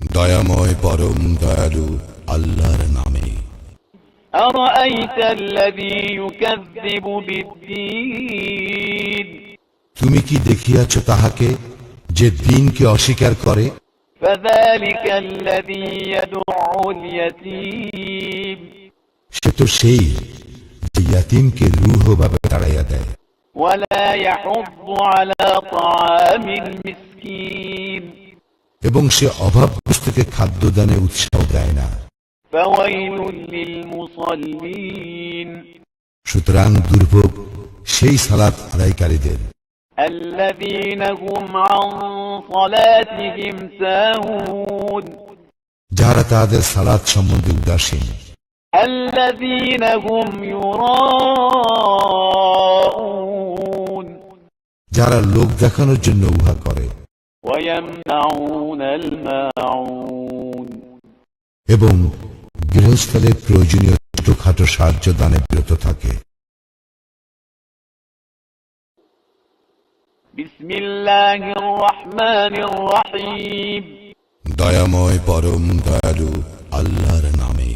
দয়াময় পরম দয়ালু আল্লাহর নামে। তুমি কি দেখিয়াছ তাহাকে যে দিনকে অস্বীকার করে? সে তো সেই যে ইয়াতিমকে রুহভাবে তাড়াইয়া দেয়। ولا يحض على طعام المسكين এবং সে অভাবগ্রস্তকে খাদ্যদানে উৎসাহ দেয় না فويل للمصلين সুতরাং দুর্ভোগ সেই সালাত আদায়কারীদের الذين هم عن صلاتهم ساهون যাহারা তাহাদের সালাত সম্বন্ধে উদাসীন الذين هم يراءون যারা লোক দেখানোর জন্য উহা করে। এবং গৃহস্থলে প্রয়োজনীয় ছোটখাটো সাহায্য দানে বিরত থাকে। দয়াময় পরম দয়ালু আল্লাহর নামে।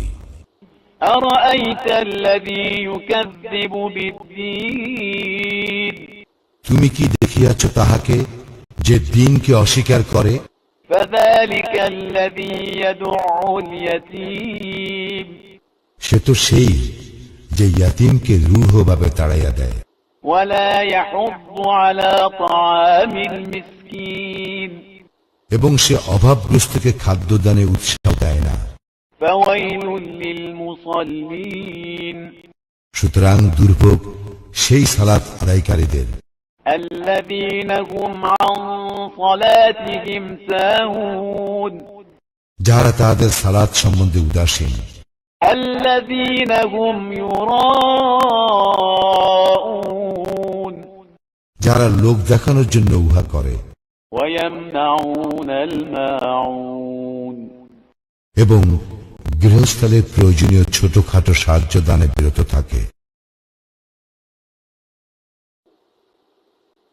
তুমি কি দেখিয়াছ তাহাকে যে দিনকে অস্বীকার করে। সে তো সেই যে ইয়াতিমকে রূঢ়ভাবে তাড়াইয়া দেয়। এবং সে অভাবগ্রস্তকে খাদ্য দানে উৎসাহ দেয় না। সুতরাং দুর্ভোগ সেই সালাত আদায়কারীদের। الذين هم عن صلاتهم ساهون যাহারা তাহাদের সালাত সম্বন্ধে উদাসীন الذين هم يراءون যারা লোক দেখানোর জন্য উহা করে ويمنعون الماعون এবং গৃহস্থলে প্রয়োজনীয় ছোটখাটো সাহায্য দানে বিরত থাকে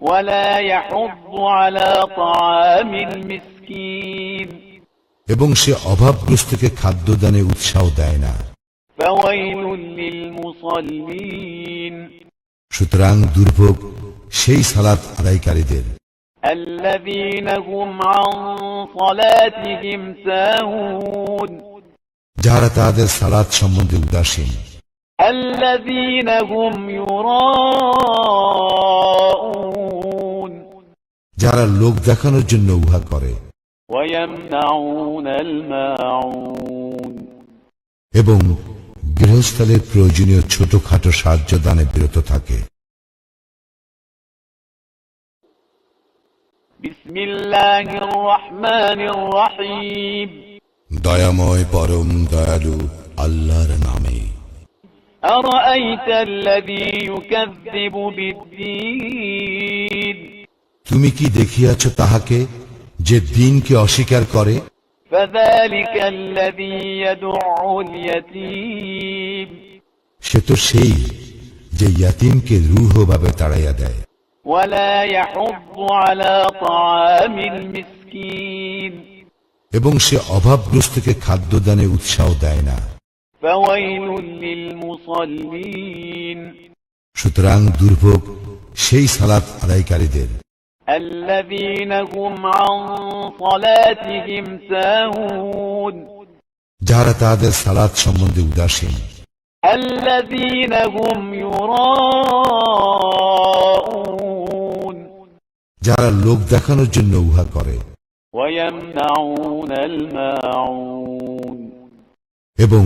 ولا يحض على طعام المسكين এবং সে অভাবগ্রস্তকে খাদ্যদানে উৎসাহ দেয় না فويل للمصلين সুতরাং দুর্ভোগ সেই সালাত আদায়কারীদের الذين هم عن صلاتهم ساهون যাহারা তাহাদের সালাত সম্বন্ধে উদাসীন الذين هم يراءون যারা লোক দেখানোর জন্য উহা করে ويمنعون الماعون এবং গৃহস্থলে প্রয়োজনীয় ছোটখাটো সাহায্য দানে বিরত থাকে بسم الله الرحمن الرحيم দয়াময় পরম দয়ালু আল্লাহর নামে أرأيت الذي يكذب بالدين তুমি কি দেখিয়াছ তাহাকে যে দিনকে অস্বীকার করে? সে তো সেই যে ইয়াতিমকে রুহ ভাবে তাড়াইয়া দেয়। এবং সে অভাবগ্রস্তকে খাদ্যদানে উৎসাহ দেয় না। সুতরাং দুর্ভোগ সেই সালাত আদায়কারীদের। الذين هم عن صلاتهم ساهون যাহারা তাহাদের সালাত সম্বন্ধে উদাসীন الذين هم يراءون যারা লোক দেখানোর জন্য উহা করে ويمنعون الماعون এবং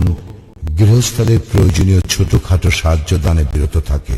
গৃহস্থলে প্রয়োজনীয় ছোটখাটো সাহায্য দানে বিরত থাকে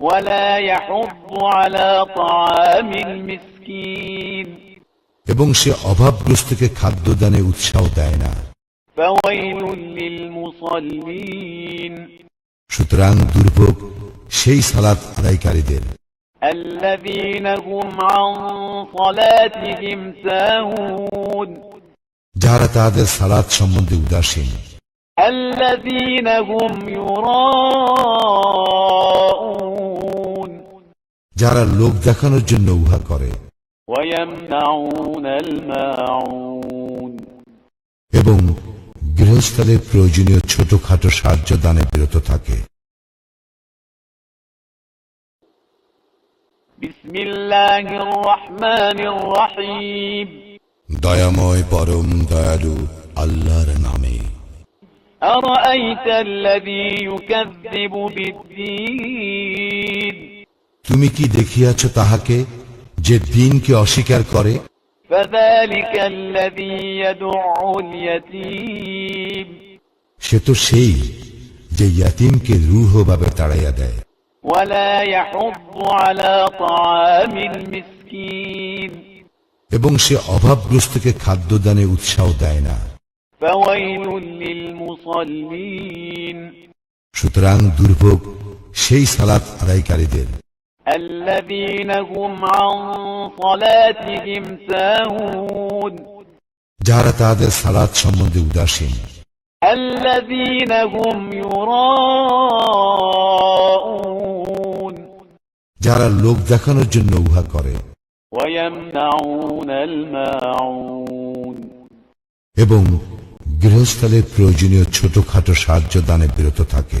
ولا يحض على طعام المسكين এবং সে অভাবগ্রস্তকে খাদ্যদানে উৎসাহ দেয় না فويل للمصلين সুতরাং দুর্ভোগ সেই সালাত আদায়কারীদের الذين هم عن صلاتهم ساهون যাহারা তাহাদের সালাত সম্বন্ধে উদাসীন الذين هم يراءون যারা লোক দেখানোর জন্য উহা করে ويمنعون الماعون এবং গৃহস্থলের প্রয়োজনীয় ছোটখাটো সাহায্য দানে বিরত থাকে بسم الله الرحمن الرحيم দয়াময় পরম দয়ালু আল্লাহর নামে أرأيت الذي يكذب بالدين তুমি কি দেখিয়াছ তাহাকে যে দিনকে অস্বীকার করে? সে তো সেই যে ইয়াতিমকে রূঢ়ভাবে তাড়াইয়া দেয়। এবং সে অভাবগ্রস্তকে খাদ্যদানে উৎসাহ দেয় না। সুতরাং দুর্ভোগ সেই সালাত আদায়কারীদের। الذين هم عن صلاتهم ساهون যাহারা তাহাদের সালাত সম্বন্ধে উদাসীন الذين هم يراءون যারা লোক দেখানোর জন্য উহা করে ويمنعون الماعون এবং গৃহস্থলের প্রয়োজনীয় ছোটখাটো সাহায্য দানে বিরত থাকে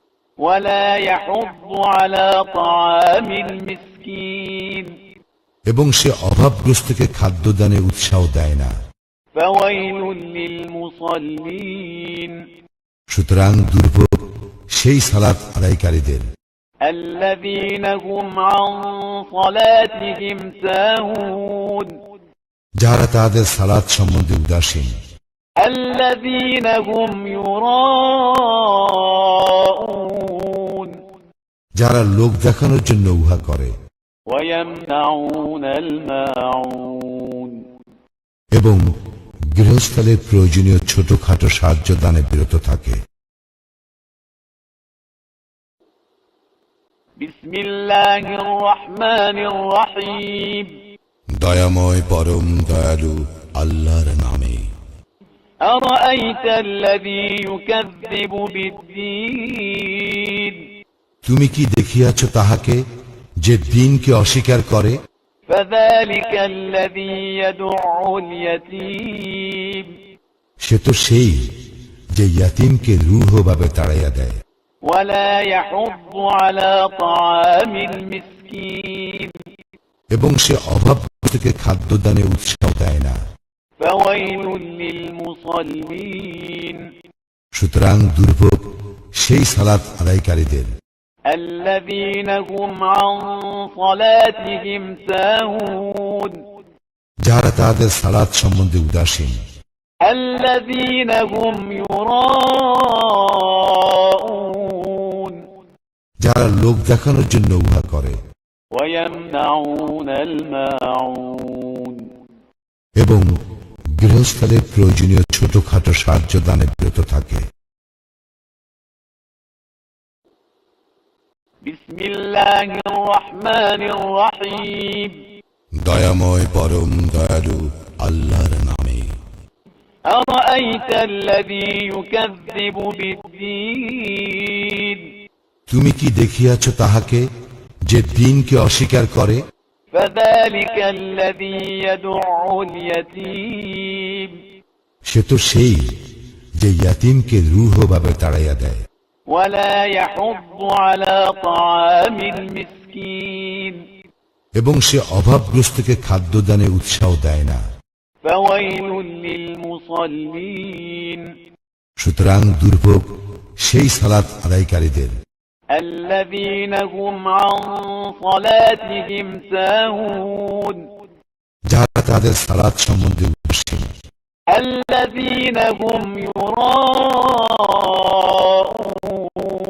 ولا يحض على طعام المسكين এবং সে অভাবগ্রস্তকে খাদ্যদানে উৎসাহ দেয় না فويل للمصلين সুতরাং দুর্ভোগ সেই সালাত আদায়কারীদের الذين هم عن صلاتهم ساهون যাহারা তাহাদের সালাত সম্বন্ধে উদাসীন الذين هم يراءون যারা লোক দেখানোর জন্য উহা করে ويمنعون الماعون এবং গৃহস্থলের প্রয়োজনীয় ছোটখাটো সাহায্য দানে বিরত থাকে بسم الله الرحمن الرحيم দয়াময় পরম দয়ালু আল্লাহর নামে أرأيت الذي يكذب بالدين তুমি কি দেখিয়াছ তাহাকে যে দিনকে অস্বীকার করে? সে তো সেই যে ইয়াতিমকে রূঢ়ভাবে তাড়াইয়া দেয়। এবং সে অভাব থেকে খাদ্য দানে উৎসাহ দেয় না। সুতরাং দুর্ভোগ সেই সালাত আদায়কারীদের। الذين هم عن صلاتهم ساهون যাহারা তাহাদের সালাত সম্বন্ধে উদাসীন الذين هم يراءون যারা লোক দেখানোর জন্য উহা করে ويمنعون الماعون এবং গৃহস্থলের প্রয়োজনীয় ছোটখাটো সাহায্য দানে বিরত থাকে দয়াময় পরম দয়ালু আল্লাহর নামে। তুমি কি দেখিয়াছ তাহাকে যে দিনকে অস্বীকার করে? সে তো সেই যে ইয়াতিমকে রুহ ভাবে তাড়াইয়া দেয়। ولا يحض على طعام المسكين এবং সে অভাবগ্রস্তকে খাদ্যদানে উৎসাহ দেয় না فويل للمصلين সুতরাং দুর্ভোগ সেই সালাত আদায়কারীদের الذين هم عن صلاتهم ساهون যারা তাদের সালাত সম্বন্ধে উদাসীন الذين هم يراءون oh, oh.